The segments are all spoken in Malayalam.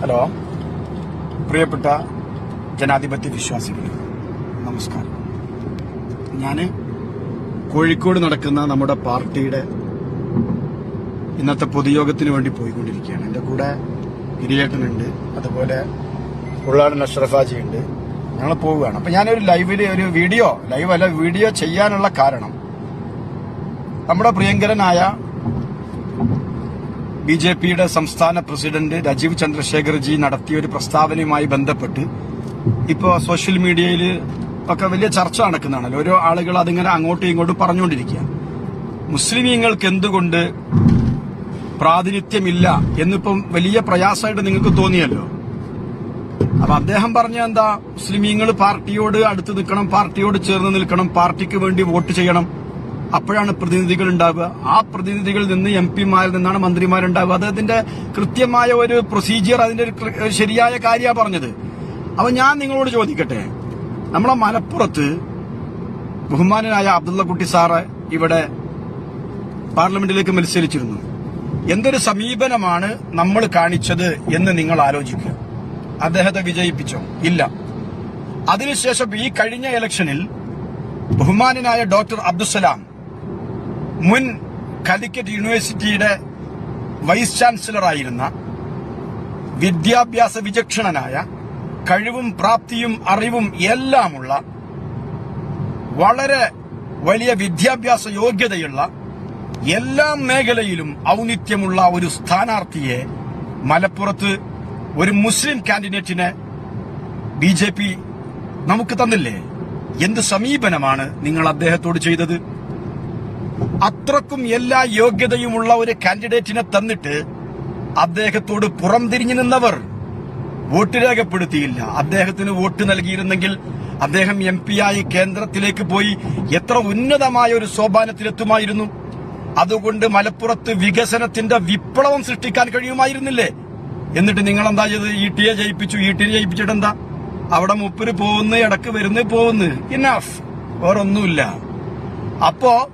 ഹലോ. പ്രിയപ്പെട്ട ജനാധിപത്യ വിശ്വാസികൾ നമസ്കാരം. ഞാൻ കോഴിക്കോട് നടക്കുന്ന നമ്മുടെ പാർട്ടിയുടെ ഇന്നത്തെ പൊതുയോഗത്തിന് വേണ്ടി പോയിക്കൊണ്ടിരിക്കുകയാണ്. എന്റെ കൂടെ ഗിരിയേട്ടനുണ്ട് അതുപോലെ ഉള്ളാടൻ അഷ്റഫാജി ഉണ്ട് ഞങ്ങൾ പോവുകയാണ്. അപ്പൊ ഞാനൊരു ലൈവിൽ ഒരു വീഡിയോ ലൈവ് അല്ല വീഡിയോ ചെയ്യാനുള്ള കാരണം നമ്മുടെ പ്രിയങ്കരനായ ബി ജെ പിയുടെ സംസ്ഥാന പ്രസിഡന്റ് രാജീവ് ചന്ദ്രശേഖർജി നടത്തിയ ഒരു പ്രസ്താവനയുമായി ബന്ധപ്പെട്ട് ഇപ്പോൾ സോഷ്യൽ മീഡിയയിൽ ഒക്കെ വലിയ ചർച്ച നടക്കുന്നതാണല്ലോ. ഓരോ ആളുകൾ അതിങ്ങനെ അങ്ങോട്ടും ഇങ്ങോട്ടും പറഞ്ഞുകൊണ്ടിരിക്കുക. മുസ്ലിമീങ്ങൾക്ക് എന്തുകൊണ്ട് പ്രാതിനിധ്യമില്ല എന്നിപ്പം വലിയ പ്രയാസമായിട്ട് നിങ്ങൾക്ക് തോന്നിയല്ലോ? അപ്പൊ അദ്ദേഹം പറഞ്ഞ എന്താ മുസ്ലിമീങ്ങൾ പാർട്ടിയോട് അടുത്ത് നിൽക്കണം പാർട്ടിയോട് ചേർന്ന് നിൽക്കണം പാർട്ടിക്ക് വേണ്ടി വോട്ട് ചെയ്യണം അപ്പോഴാണ് പ്രതിനിധികൾ ഉണ്ടാവുക ആ പ്രതിനിധികളിൽ നിന്ന് എം പിമാരിൽ നിന്നാണ് മന്ത്രിമാരുണ്ടാവുക. അദ്ദേഹത്തിന്റെ കൃത്യമായ ഒരു പ്രൊസീജിയർ അതിന്റെ ഒരു ശരിയായ കാര്യമാണ് പറഞ്ഞത്. അപ്പൊ ഞാൻ നിങ്ങളോട് ചോദിക്കട്ടെ. നമ്മളെ മലപ്പുറത്ത് ബഹുമാനനായ അബ്ദുള്ളക്കുട്ടി സാറ് ഇവിടെ പാർലമെന്റിലേക്ക് മത്സരിച്ചിരുന്നു. എന്തൊരു സമീപനമാണ് നമ്മൾ കാണിച്ചത് എന്ന് നിങ്ങൾ ആലോചിക്കുക. അദ്ദേഹത്തെ വിജയിപ്പിച്ചോ? ഇല്ല. അതിനുശേഷം ഈ കഴിഞ്ഞ ഇലക്ഷനിൽ ബഹുമാനനായ ഡോക്ടർ അബ്ദുസലാം മുൻ കാലിക്കറ്റ് യൂണിവേഴ്സിറ്റിയുടെ വൈസ് ചാൻസലറായിരുന്ന വിദ്യാഭ്യാസ വിചക്ഷണനായ കഴിവും പ്രാപ്തിയും അറിവും എല്ലാമുള്ള വളരെ വലിയ വിദ്യാഭ്യാസ യോഗ്യതയുള്ള എല്ലാ മേഖലയിലും ഔന്നിത്യമുള്ള ഒരു സ്ഥാനാർത്ഥിയെ മലപ്പുറത്ത് ഒരു മുസ്ലിം കാൻഡിഡേറ്റിനെ ബി നമുക്ക് തന്നില്ലേ? എന്ത് സമീപനമാണ് നിങ്ങൾ അദ്ദേഹത്തോട് ചെയ്തത്? അത്രക്കും എല്ലാ യോഗ്യതയുമുള്ള ഒരു കാൻഡിഡേറ്റിനെ തന്നിട്ട് അദ്ദേഹത്തോട് പുറം തിരിഞ്ഞു നിന്നവർ വോട്ട് രേഖപ്പെടുത്തിയില്ല. അദ്ദേഹത്തിന് വോട്ട് നൽകിയിരുന്നെങ്കിൽ അദ്ദേഹം എം ആയി കേന്ദ്രത്തിലേക്ക് പോയി എത്ര ഉന്നതമായ ഒരു സോപാനത്തിലെത്തുമായിരുന്നു. അതുകൊണ്ട് മലപ്പുറത്ത് വികസനത്തിന്റെ വിപ്ലവം സൃഷ്ടിക്കാൻ കഴിയുമായിരുന്നില്ലേ? എന്നിട്ട് നിങ്ങൾ എന്താ ചെയ്ത് ഇ ടിയെ ജയിപ്പിച്ചു ഇ ടിയെ ജയിപ്പിച്ചിട്ട് എന്താ അവിടെ മുപ്പര് പോകുന്നു ഇടയ്ക്ക് വരുന്നു പോകുന്നു ഇനഫ് വേറൊന്നുമില്ല. അപ്പോ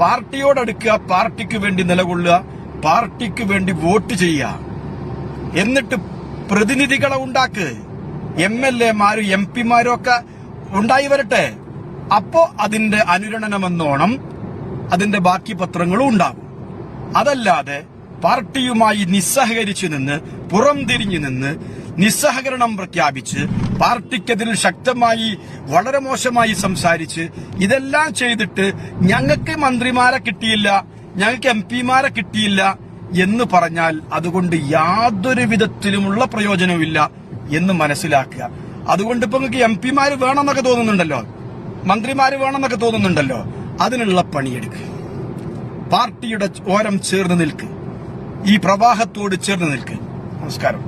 പാർട്ടിയോടടുക്കുക പാർട്ടിക്ക് വേണ്ടി നിലകൊള്ളുക പാർട്ടിക്ക് വേണ്ടി വോട്ട് ചെയ്യുക. എന്നിട്ട് പ്രതിനിധികളെ ഉണ്ടാക്ക്. എം എൽ എമാരും എം പിമാരും ഒക്കെ ഉണ്ടായി വരട്ടെ. അപ്പോ അതിന്റെ അനുരണനമെന്നോണം അതിന്റെ ബാക്കി പത്രങ്ങളും ഉണ്ടാകും. അതല്ലാതെ പാർട്ടിയുമായി നിസ്സഹകരിച്ചു നിന്ന് പുറംതിരിഞ്ഞു നിന്ന് നിസ്സഹകരണം പ്രഖ്യാപിച്ച് പാർട്ടിക്കെതിരിൽ ശക്തമായി വളരെ മോശമായി സംസാരിച്ച് ഇതെല്ലാം ചെയ്തിട്ട് ഞങ്ങൾക്ക് മന്ത്രിമാരെ കിട്ടിയില്ല ഞങ്ങൾക്ക് എം പിമാരെ കിട്ടിയില്ല എന്ന് പറഞ്ഞാൽ അതുകൊണ്ട് യാതൊരു വിധത്തിലുമുള്ള പ്രയോജനവുമില്ല എന്ന് മനസ്സിലാക്കുക. അതുകൊണ്ട് ഇപ്പൊ നിങ്ങൾക്ക് എം പിമാര് വേണമെന്നൊക്കെ തോന്നുന്നുണ്ടല്ലോ? മന്ത്രിമാര് വേണമെന്നൊക്കെ തോന്നുന്നുണ്ടല്ലോ? അതിനുള്ള പണിയെടുക്കുക പാർട്ടിയുടെ ഓരം ചേർന്ന് നിൽക്ക്. ഈ പ്രവാഹത്തോട് ചേർന്ന് നിൽക്കുക നമസ്കാരം.